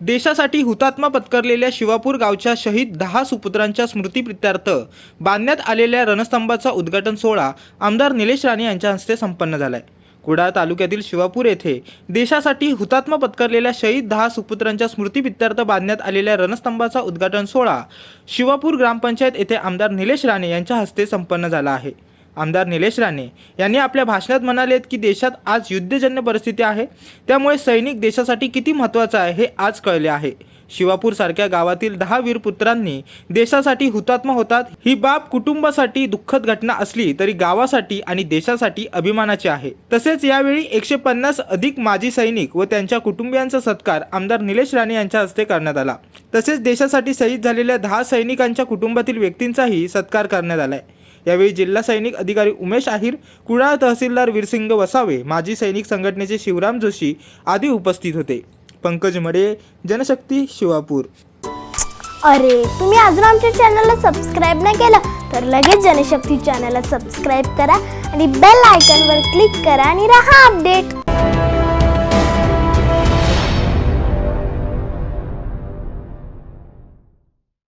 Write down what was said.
देशासाठी हुतात्मा पत्करलेल्या शिवापूर गावच्या शहीद दहा सुपुत्रांच्या स्मृतीप्रित्यर्थ बांधण्यात आलेल्या रणस्तंभाचा उद्घाटन सोहळा आमदार निलेश राणे यांच्या हस्ते संपन्न झालाय. कुडाळ तालुक्यातील शिवापूर येथे देशासाठी हुतात्मा पत्करलेल्या शहीद दहा सुपुत्रांच्या स्मृतीप्रित्यर्थ बांधण्यात आलेल्या रणस्तंभाचा उद्घाटन सोहळा शिवापूर ग्रामपंचायत येथे आमदार निलेश राणे यांच्या हस्ते संपन्न झाला आहे. आमदार निलेश राणे यांनी आपल्या भाषणात म्हणालेत की देशात आज युद्धजन्य परिस्थिती आहे. त्यामुळे सैनिक देशासाठी किती महत्त्वाचं आहे हे आज कळले आहे. शिवापूर सारख्या गावातील दहा वीर पुत्रांनी देशासाठी हुतात्मा होतात. ही बाब कुटुंबासाठी दुःखद घटना असली तरी गावासाठी आणि देशासाठी अभिमानाची आहे. तसेच यावेळी एकशे पन्नास अधिक माजी सैनिक व त्यांच्या कुटुंबियांचा सत्कार आमदार निलेश राणे यांच्या हस्ते करण्यात आला. तसेच देशासाठी शहीद झालेल्या दहा सैनिकांच्या कुटुंबातील व्यक्तींचाही सत्कार करण्यात आलाय. यावेळी जिल्हा सैनिक अधिकारी उमेश आहिर कुडाळ तहसीलदार वीरसिंग वसावे माजी सैनिक संघटनेचे शिवराम जोशी आदी उपस्थित होते. पंकज मडे जनशक्ती शिवापूर. अरे तुम्ही अजून आमच्या चॅनलला सबस्क्राईब नाही केलं? तर लगेच जनशक्ती चॅनलला सबस्क्राईब करा आणि बेल आयकॉनवर क्लिक करा आणि राहा अपडेट